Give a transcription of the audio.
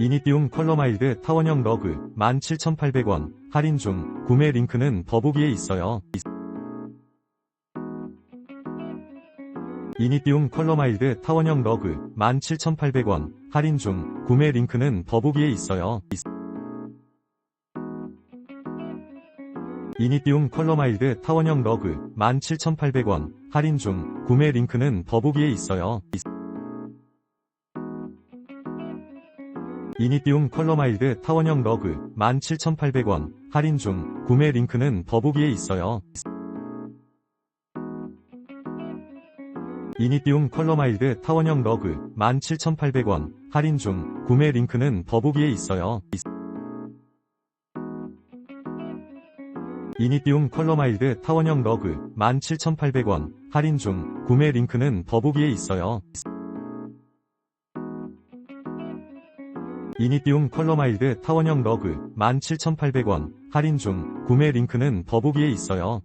이니비움 컬러마일드 타원형 러그 17,800원 할인 중 구매 링크는 더보기에 있어요. 이니비움 컬러마일드 타원형 러그 17,800원 할인 중 구매 링크는 더보기에 있어요. 이니비움 컬러마일드 타원형 러그 17,800원 할인 중 구매 링크는 더보기에 있어요. 이니비움 컬러마일드 타원형 러그 17,800원 할인 중 구매 링크는 더보기에 있어요. 이니비움 컬러마일드 타원형 러그 17,800원 할인 중 구매 링크는 더보기에 있어요. 이니비움 컬러마일드 타원형 러그 17,800원 할인 중 구매 링크는 더보기에 있어요. 이니비움 컬러마일드 타원형 러그 17,800원 할인 중 구매 링크는 더보기에 있어요.